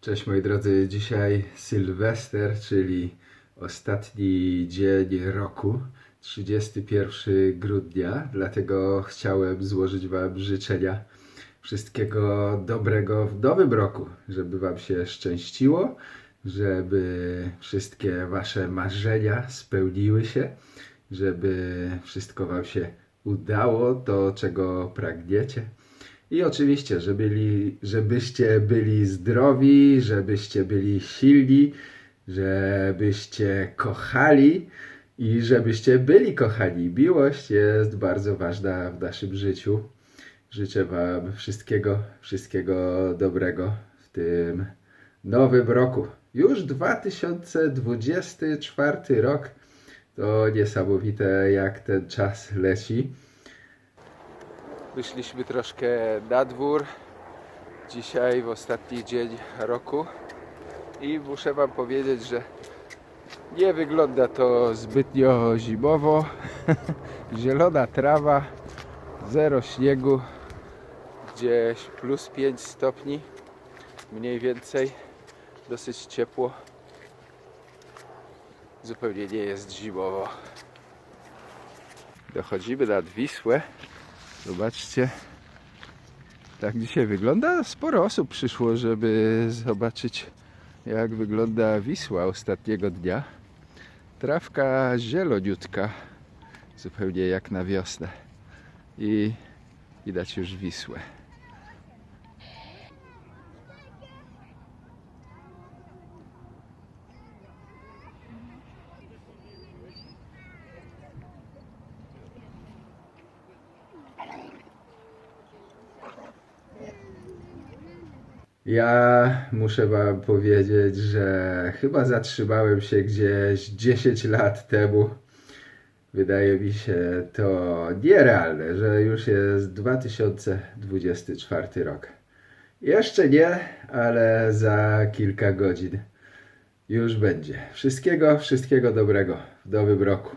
Cześć moi drodzy, dzisiaj Sylwester, czyli ostatni dzień roku, 31 grudnia, dlatego chciałem złożyć Wam życzenia wszystkiego dobrego w nowym roku, żeby Wam się szczęściło, żeby wszystkie Wasze marzenia spełniły się, żeby wszystko Wam się udało, to czego pragniecie. I oczywiście, że żebyście byli zdrowi, żebyście byli silni, żebyście kochali i żebyście byli kochani. Miłość jest bardzo ważna w naszym życiu. Życzę Wam wszystkiego, wszystkiego dobrego w tym nowym roku. Już 2024 rok. To niesamowite, jak ten czas leci. Wyszliśmy troszkę na dwór. Dzisiaj w ostatni dzień roku. I muszę Wam powiedzieć, że nie wygląda to zbytnio zimowo. Zielona trawa, zero śniegu, gdzieś plus 5 stopni, mniej więcej, dosyć ciepło. Zupełnie nie jest zimowo. Dochodzimy nad Wisłę. Zobaczcie. Tak dzisiaj wygląda. Sporo osób przyszło, żeby zobaczyć, jak wygląda Wisła ostatniego dnia. Trawka zieloniutka, zupełnie jak na wiosnę. I widać już Wisłę. Ja muszę Wam powiedzieć, że chyba zatrzymałem się gdzieś 10 lat temu. Wydaje mi się to nierealne, że już jest 2024 rok. Jeszcze nie, ale za kilka godzin już będzie. Wszystkiego, wszystkiego dobrego w nowym roku.